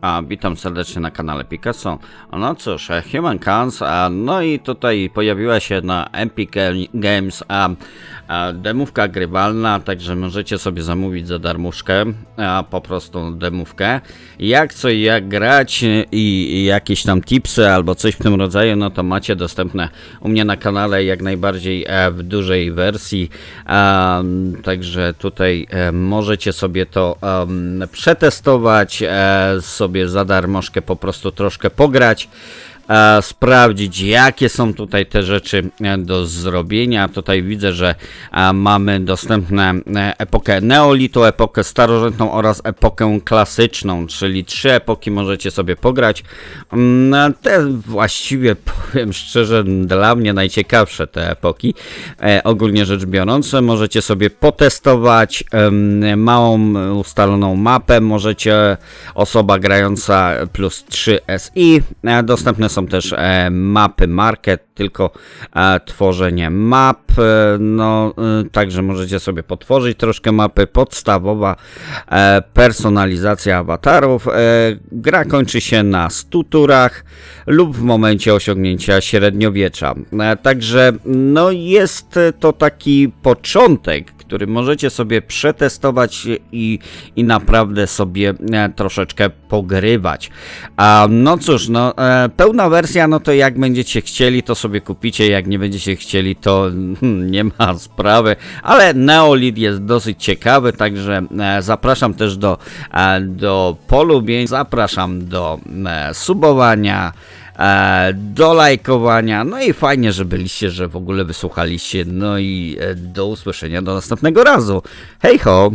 A, witam serdecznie na kanale Picasso. No cóż, e, Human Cans, a, no i tutaj pojawiła się na Epic Ga- Games a, a, demówka grywalna, także możecie sobie zamówić za darmuszkę, a, po prostu demówkę. Jak co i jak grać i, i jakieś tam tipsy albo coś w tym rodzaju, no to macie dostępne u mnie na kanale jak najbardziej e, w dużej wersji, a, także tutaj e, możecie sobie to przetestować, e, sobie za darmożkę po prostu troszkę pograć, sprawdzić jakie są tutaj te rzeczy e, do zrobienia. Tutaj widzę, że e, mamy dostępne e, epokę neolitu, epokę starożytną oraz epokę klasyczną, czyli trzy epoki możecie sobie pograć. Mm, Te właściwie powiem szczerze, dla mnie najciekawsze te epoki. E, ogólnie rzecz biorąc, możecie sobie potestować małą ustaloną mapę. Możecie osoba grająca plus 3 SI. E, dostępne są też e, mapy market, tylko e, tworzenie map. E, no, także możecie sobie potworzyć troszkę mapy. Podstawowa personalizacja awatarów. Gra kończy się na 100 turach lub w momencie osiągnięcia średniowiecza. Także no jest to taki początek, który możecie sobie przetestować i, i naprawdę sobie e, troszeczkę pogrywać. A, no cóż, no e, pełna wersja, no to jak będziecie chcieli, to sobie kupicie, jak nie będziecie chcieli, to hmm, nie ma sprawy, ale Neolith jest dosyć ciekawy, także e, zapraszam też do, do polubień, zapraszam do subowania, do lajkowania. No i fajnie, że byliście, że w ogóle wysłuchaliście. No i e, do usłyszenia do następnego razu. Hej ho!